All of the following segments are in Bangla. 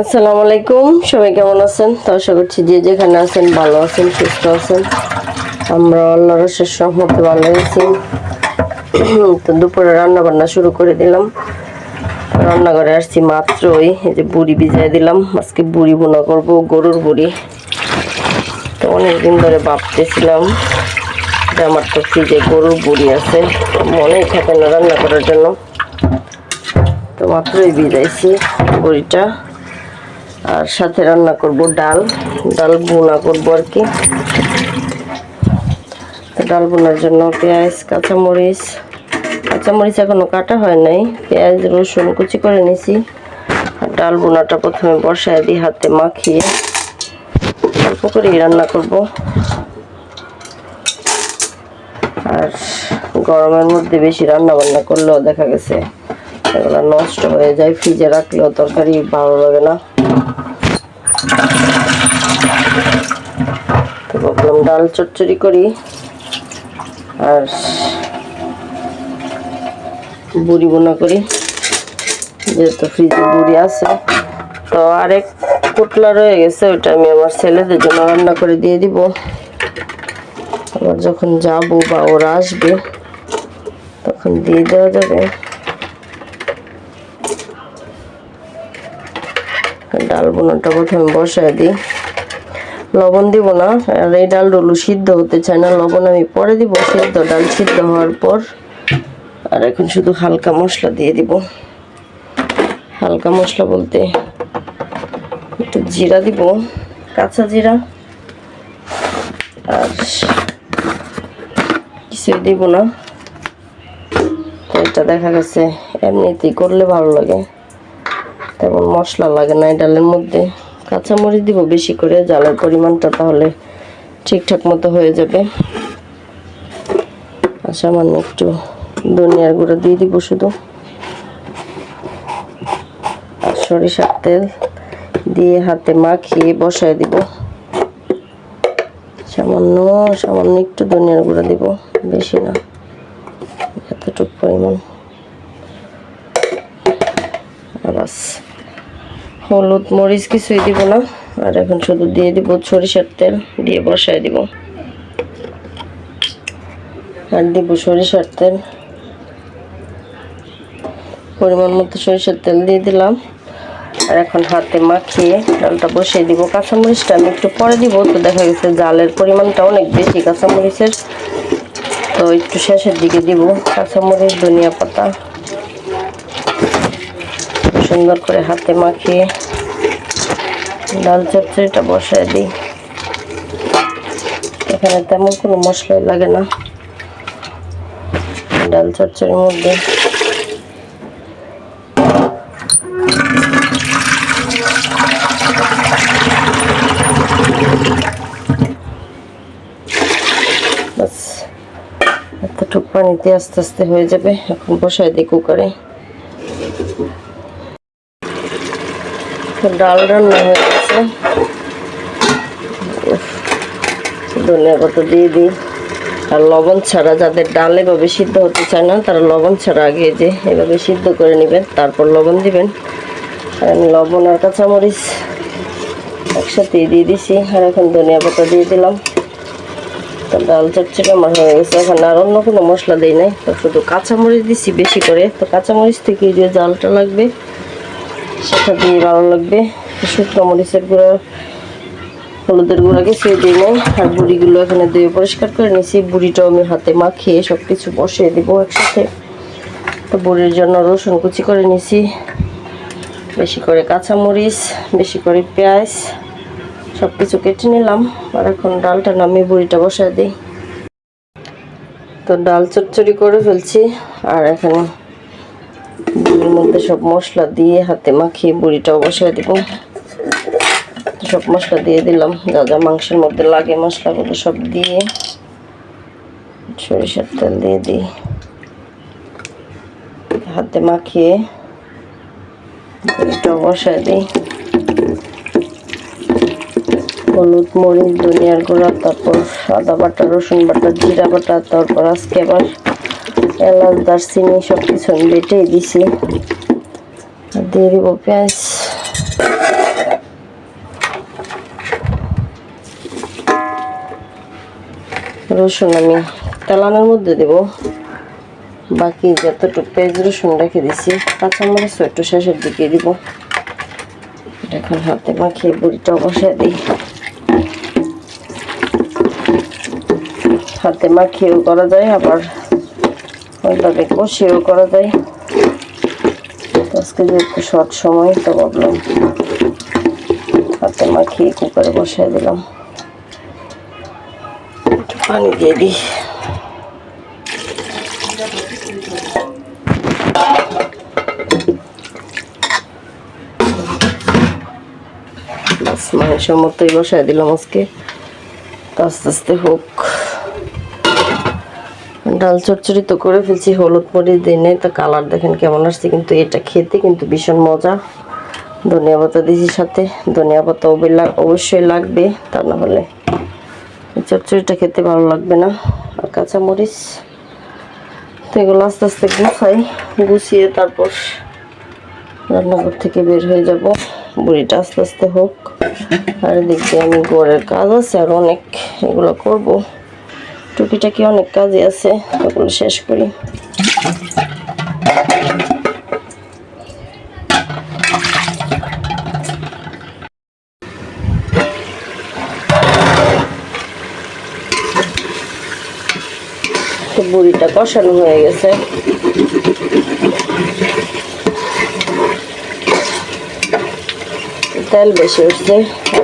আসসালামু আলাইকুম। সবাই কেমন আছেন? তো আশা করছি যে যেখানে আছেন ভালো আছেন, সুস্থ আছেন। আমরা আল্লাহর শেষ রহমতে ভালো আছি। তো দুপুরে রান্না বান্না শুরু করে দিলাম। রান্নাঘরে আসছি মাত্রই। এই যে বুড়ি ভিজাই দিলাম। আজকে বুড়ি বোনা করব, গরুর বুড়ি। তো অনেকদিন ধরে ভাবতেছিলাম যে আমার তো ফ্রিজে গরুর বুড়ি আছে। মনেই থাকে না রান্না করার জন্য। তো মাত্রই ভিজাইছি বড়িটা। আর সাথে রান্না করব ডাল। ডাল বোনা করব আর কি। ডাল বোনার জন্য পেঁয়াজ, কাঁচামরিচ। কাঁচামরিচ এখনও কাটা হয় নাই। পেঁয়াজ, রসুন কুচি করে নিছি। আর ডাল বোনাটা প্রথমে বসায় দিই হাতে মাখিয়ে। অল্প করেই রান্না করব। আর গরমের মধ্যে বেশি রান্না বান্না করলেও দেখা গেছে, এগুলো নষ্ট হয়ে যায়। ফ্রিজে রাখলেও তরকারি ভালো লাগে না। ডাল চচ্চড়ি করি। আর বুড়ি বোনা করি। যেহেতু ফ্রিজে বুড়ি আছে। তো আরেক পুটলা রয়ে গেছে ওটা আমি আমার ছেলেদের জন্য রান্না করে দিয়ে দিব। আবার যখন যাব বা ওরা আসবে, তখন দিয়ে দেওয়া যাবে। ডাল বোনাটা প্রথমে বসায় দিই। লবণ দিব না, আর এই ডাল ডলু সিদ্ধ হতে চায় না। লবণ আমি পরে দিব, সিদ্ধ ডাল সিদ্ধ হওয়ার পর, আর এখন শুধু হালকা মশলা দিয়ে দিব। হালকা মশলা বলতে একটু জিরা দিব, কাঁচা জিরা, আর কিছুই দিব না। এটা দেখা গেছে, এমনিতেই করলে ভালো লাগে। তেমন মশলা লাগে না ডালের মধ্যে। কাঁচামরিচ দিব বেশি করে, জালের পরিমাণটা তাহলে ঠিকঠাক মতো হয়ে যাবে। আর সামান্য একটু ধনিয়ার গুঁড়ো দিয়ে দিব শুধু। সরিষার তেল দিয়ে হাতে মাখিয়ে বসায় দিব। সামান্য সামান্য একটু ধনিয়ার গুঁড়ো দিব, বেশি না। এতটুকু পরিমাণ। বাস। হলুদ মরিচ কিছুই দিব না। আর এখন শুধু দিয়ে দিব সরিষার তেল, দিয়ে বসায় দিব। আর দিব সরিষার তেল। পরিমাণ মতো সরিষার তেল দিয়ে দিলাম। আর এখন হাতে মাখিয়ে ডালটা বসিয়ে দিব। কাঁচামরিচটা আমি একটু পরে দিব, তো দেখা গেছে জালের পরিমাণটা অনেক বেশি কাঁচামরিচের। তো একটু শেষের দিকে দিব। কাঁচামরিচ, ধনিয়া পাতা। সুন্দর করে হাতে মাখিয়ে ডাল চচ্চড়িটা বসায় দিই। এখানে তেমন কোনো মশলাই লাগে না। ডাল চচ্চড়ির মধ্যে। এতটুক পানিতে আস্তে আস্তে হয়ে যাবে। এখন বসায় দিই কুকারে। ডাল রান্না হয়ে গেছে। ধনিয়া পাতা দিয়ে দিই। আর লবণ ছাড়া যাদের ডাল এভাবে সিদ্ধ হতে চায় না, তারা লবণ ছাড়া আগে যে এভাবে সিদ্ধ করে নেবেন, তারপর লবণ দিবেন। আমি লবণ আর কাঁচামরিচ একসাথে দিয়ে দিছি, আর এখন ধনিয়া পাতা দিয়ে দিলাম। ডাল চচ্চড়ি আমার হয়ে গেছে। এখন আর অন্য কোনো মশলা দিই নাই, তো শুধু কাঁচামরিচ দিছি বেশি করে। তো কাঁচামরিচ থেকে যে জালটা লাগবে সেটা দিয়ে ভালো লাগবে। শুকনো মরিচের গুঁড়া, হলুদের গুঁড়া কিছুই দিই নাই, আর বুড়িগুলো এখানে ধুয়ে পরিষ্কার করে নিয়েছি। বুড়িটাও আমি হাতে মাখিয়ে সব কিছু বসিয়ে দেবো একসাথে। তো বুড়ির জন্য রসুন কুচি করে নিয়েছি। বেশি করে কাঁচামরিচ, বেশি করে পেঁয়াজ সব কিছু কেটে নিলাম। আর এখন ডালটা নামিয়ে বুড়িটা বসায় দিই। তো ডাল চচ্চড়ি করে ফেলছি। আর এখানে বুড়ির মধ্যে সব মশলা দিয়ে হাতে মাখিয়ে বুড়িটাও বসায় দিব। সব মশলা দিয়ে দিলাম। যা যা মাংসের মধ্যে লাগে মশলাগুলো সব দিয়ে সরিষার তেল দিয়ে দিই। হাতে মাখিয়ে বুড়িটাও বসায় দিই। হলুদ, মরিচ, ধনিয়ার গুঁড়া, তারপর সাদা বাটা, রসুন বাটা, জিরা বাটা, তারপর আজকে আবার এলাচ, দারচিনি সব কিছু আমি বেটেই দিছি। দিয়ে দিব পেঁয়াজ। রসুন আমি তেলানোর মধ্যে দেব। বাকি যতটুকু পেঁয়াজ, রসুন রেখে দিছি। কাঁচামরিচ একটু শেষের দিকে দিব। এখন হাতে মাখিয়ে বুড়িটা বসে দিই। হাতে মাখিয়েও করা যায়, আবার ওইভাবে কষিয়েও করা যায়। আজকে যেহেতু শর্ট সময়, তো ভাবলাম হাতে মাখিয়ে কুকারে বসায় দিলাম। একটু পানি দিয়ে দিই। মাংসের মতোই বসায় দিলাম আজকে। আস্তে আস্তে হোক। ডাল চচ্চড়ি তো করে ফেলছি, হলুদ মরিচ দিনে তো কালার দেখেন কেমন আসছে, কিন্তু এটা খেতে কিন্তু ভীষণ মজা। ধনিয়া পাতা দিয়েছি সাথে, ধনিয়া পাতা অবি- অবশ্যই লাগবে, তা না হলে এই চচ্চড়িটা খেতে ভালো লাগবে না। আর কাঁচা মরিচ, তো এগুলো আস্তে আস্তে গুছাই, গুছিয়ে তারপর রান্নাঘর থেকে বের হয়ে যাব। বুড়িটা আস্তে আস্তে হোক। আর দিয়ে আমি ঘরের কাজ আছে, আর অনেক এগুলো করব। টুকিটাকি অনেক কাজে আছে? ওগুলো শেষ করি। বুড়িটা কষানো হয়ে গেছে। তেল বেশি উঠছে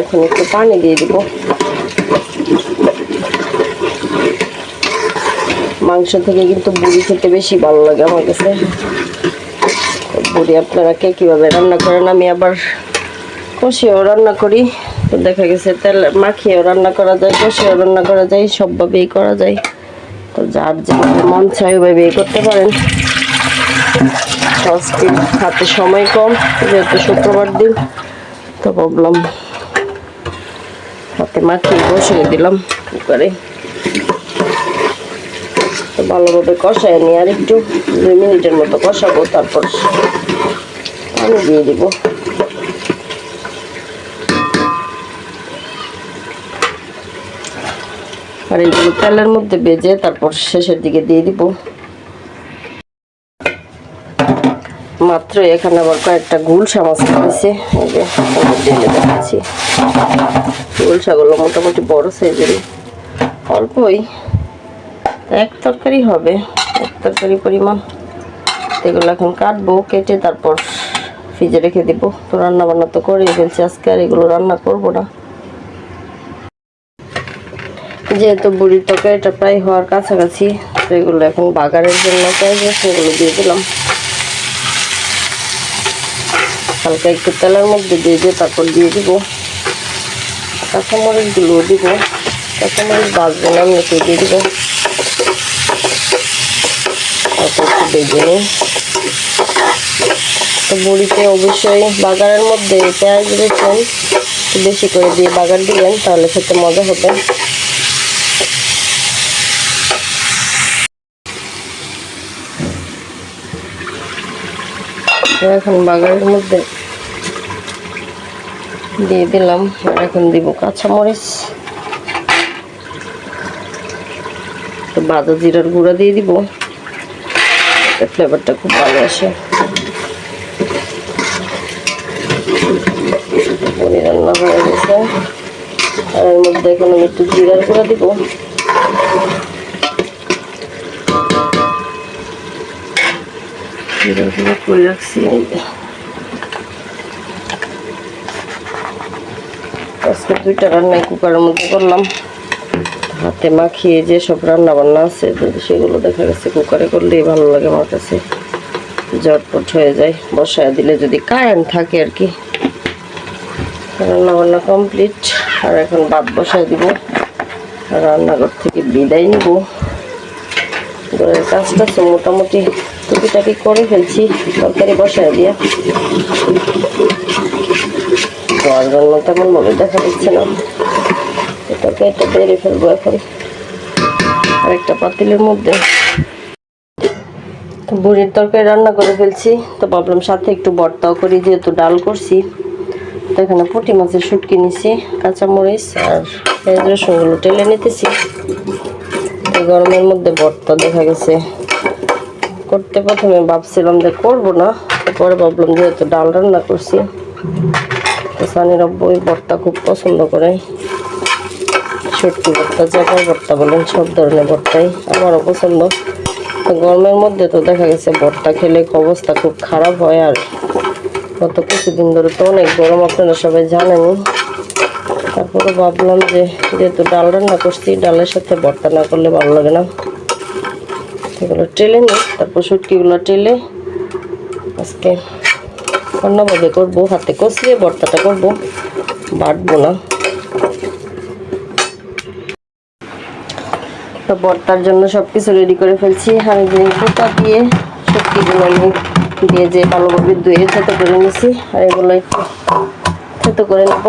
এখন একটু পানি দিয়ে দিব। মাংস থেকে কিন্তু বুড়ি খেতে বেশি ভালো লাগে আমার কাছে। বুড়ি আপনারা কে কীভাবে রান্না করেন? আমি আবার কষিয়েও রান্না করি। তো দেখা গেছে তেল মাখিয়েও রান্না করা যায়, কষিয়েও রান্না করা যায়, সবভাবেই করা যায়। তো যার যেভাবে মন চাই ওইভাবে করতে পারেন। আজকে হাতে সময় কম, যেহেতু শুক্রবার দিন, তো ভাবলাম হাতে মাখিয়ে বসিয়ে দিলাম কুকারে। তো ভালোভাবে কষায় নিয়ে আর একটু দুই মিনিটের মতো কষাবো, তারপর পানি দিয়ে দিব। আর এইগুলো তেলের মধ্যে বেজে তারপর শেষের দিকে দিয়ে দিব। মাত্র এখানে আবার কয়েকটা গুলশা মাছ হয়েছে এই দেখাচ্ছি। গুলশাগুলো মোটামুটি বড় সাইজেরই, অল্পই। এক তরকারি হবে। এক তরকারি পরিমাণ। এগুলো এখন কাটবো, কেটে তারপর ফ্রিজে রেখে দিব। তো রান্না বান্না তো করে ফেলছি আজকে, আর এগুলো রান্না করব না। যেহেতু বুড়ির তরকারিটা প্রায় হওয়ার কাছাকাছি, তো এগুলো এখন বাগারের জন্য প্রয়োজন সেগুলো দিয়ে দিলাম। হালকা একটু তেলের মধ্যে দিয়ে দিয়ে তারপর দিয়ে দিব। কাঁচামরিচগুলোও দিব। কাঁচামরিচ বাজবো না একটু দিয়ে দিব। একটু বেজে বড়িতে অবশ্যই বাগারের মধ্যে পেঁয়াজ রসুন বেশি করে দিয়ে বাগার দিবেন তাহলে খেতে মজা হবে। এখন বাগারের মধ্যে দিয়ে দিলাম এখন দিব কাঁচামরিচ। তো বাদা জিরার গুঁড়া দিয়ে দিব। ফ্লেভারটা খুব ভালো আসে। পনির রান্না হয়ে গেছে আর এর মধ্যে এখন আমি একটু জিরার গুঁড়া দিব। জিরার গুঁড়া করে রাখছি। আজকে দুইটা রান্নাই কুকারের মধ্যে করলাম। হাতে মাখিয়ে যে সব রান্না বান্না আছে সেগুলো দেখা গেছে কুকারে করলেই ভালো লাগে আমার কাছে। ঝটপট হয়ে যায়, বসায় দিলে যদি কারেন্ট থাকে আর কি। রান্না বান্না কমপ্লিট, আর এখন ভাত বসায় দিব। আর রান্নাঘর থেকে বিদায় নিব। কাজটা তো মোটামুটি টুকিটাকি করে ফেলছি, তরকারি বসায় দিয়ে। দেওয়ার জন্য তেমন ভাবে দেখা দিচ্ছে না। এটা বেড়ে ফেলব এখন। আরেকটা পাতিলের মধ্যে। বুড়ির তরকারি রান্না করে ফেলছি। তো ভাবলাম সাথে একটু ভর্তাও করি, যেহেতু ডাল করছি। তো এখানে পুঁটি মাছের শুটকি নিছি, কাঁচামরিচ আর পেঁয়াজ রসুনগুলো টেলে নিতেছি। গরমের মধ্যে বর্তা দেখা গেছে। করতে প্রথমে ভাবছিলাম যে করব না পরে ভাবলাম যেহেতু ডাল রান্না করছি সানির আব্বু বর্তা খুব পছন্দ করে। সত্যি ভর্তা, জায়গায় ভর্তা বলেন, সব ধরনের ভর্তাই আমারও পছন্দ গরমের মধ্যে তো দেখা গেছে ভর্তা খেলে অবস্থা খুব খারাপ হয় আর গত কিছুদিন ধরে তো অনেক গরম, আপনারা সবাই জানেনই তারপরে ভাবলাম যে যেহেতু ডাল রান্না করছি, ডালের সাথে ভর্তা না করলে ভালো লাগে না। এগুলো টেলে নিই তারপর শুটকিগুলো টেলে আজকে অন্যভাবে করব, হাতে কষিয়ে ভর্তাটা করব, বাটবো না। তো ভর্তার জন্য সব কিছু রেডি করে ফেলছি। আমি পোতা দিয়ে শুটকিগুলো আমি দিয়ে যে ভালোভাবে ধুয়ে থেতো করে নিয়েছি আর এগুলো একটু থেতো করে নেব।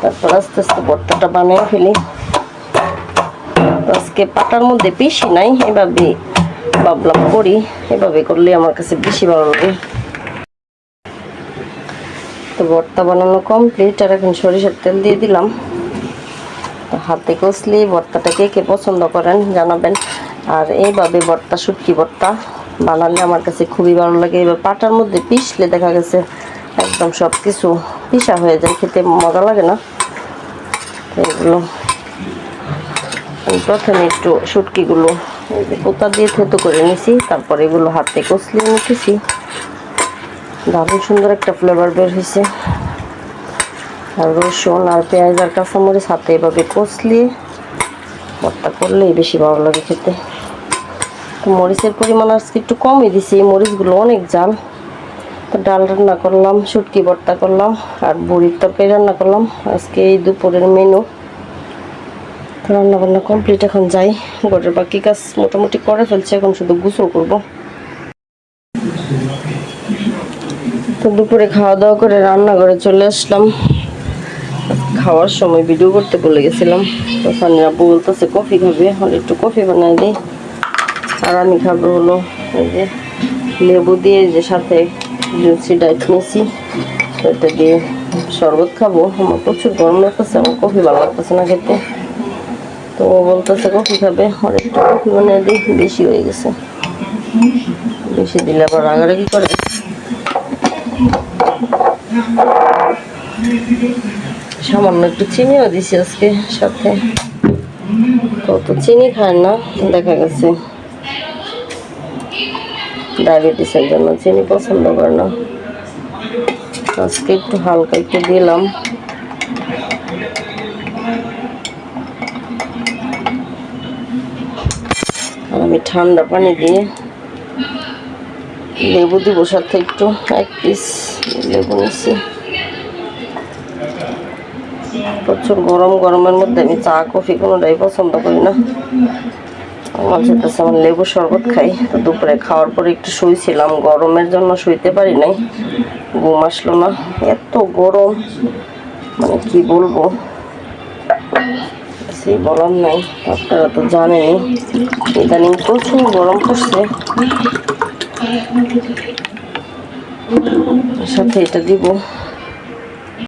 তারপর আস্তে আস্তে ভর্তাটা বানিয়ে ফেলি। আজকে পাটার মধ্যে পিসি নাই, এভাবে ভাবলাম করি, এভাবে করলে আমার কাছে বেশি ভালো লাগে। তো বর্তা বানানো কমপ্লিট আর এখন সরিষার তেল দিয়ে দিলাম। হাতে কষলি ভর্তাটা কে কে পছন্দ করেন জানাবেন। আর এইভাবে ভর্তা, শুটকি ভর্তা বানালে আমার কাছে খুবই ভালো লাগে। এবার পাটার মধ্যে পিসলে দেখা গেছে একদম সব কিছু পিসা হয়ে যায়, খেতে মজা লাগে না। এগুলো প্রথমে একটু শুটকিগুলো পোতা দিয়ে থেতো করে নিছি, তারপর এগুলো হাতে কষলিয়ে নিতেছি। দারুণ সুন্দর একটা ফ্লেভার বের হয়েছে আর রসুন আর পেঁয়াজ আর কাঁচামরিচ হাতে এভাবে কষলিয়ে ভর্তা করলেই বেশি ভালো লাগে খেতে। তো মরিচের পরিমাণ আজকে একটু কমই দিছি, এই মরিচগুলো অনেক জাল। তো ডাল রান্না করলাম, শুটকি ভর্তা করলাম আর বুড়ির তরকারি রান্না করলাম। আজকে এই দুপুরের মেনু রান্না বান্না কমপ্লিট এখন যাই। ঘরের বাকি কাজ মোটামুটি করে ফেলছে, এখন শুধু গোসল করব। তো দুপুরে খাওয়া দাওয়া করে রান্নাঘরে চলে আসলাম। খাওয়ার সময় ভিডিও করতে বলে গেছিলাম। তো সানির বলতেছে, কফি খাবে? হলে একটু কফি বানাই দিই। আর আমি খাব হলো এই যে লেবু দিয়ে যে সাথে জুসি, ডাইট নিয়েছি তো এটা দিয়ে শরবত খাব। আমার প্রচুর গরম লাগতেছে, আমার কফি ভালো লাগতেছে না খেতে। তো ও বলতেছে, কফি খাবে? আর একটু কফি বানিয়ে দিই। বেশি হয়ে গেছে। বেশি দিলে আবার রাগারাগি করে। সামান্য একটু চিনিও দিছি আজকে সাথে। তো তো চিনি খায় না, দেখা গেছে। ডায়াবেটিসের জন্য চিনি পছন্দ করে না। আজকে একটু হালকা একটু দিলাম। আমি ঠান্ডা পানি দিয়ে লেবু দিব সাথে একটু, এক পিস লেবু নিচ্ছি প্রচুর গরম, গরমের মধ্যে আমি চা, কফি কোনোটাই পছন্দ করি না। আমার সাথে আমার লেবু শরবত খাই। তো দুপুরে খাওয়ার পরে একটু শুয়েছিলাম গরমের জন্য শুইতে পারি নাই। ঘুম আসলো না। এত গরম। মানে কি বলব? সেই বলার নাই। আপনারা তো জানেনি ইদানিং প্রচুর গরম পড়ছে। সাথে এটা দিব।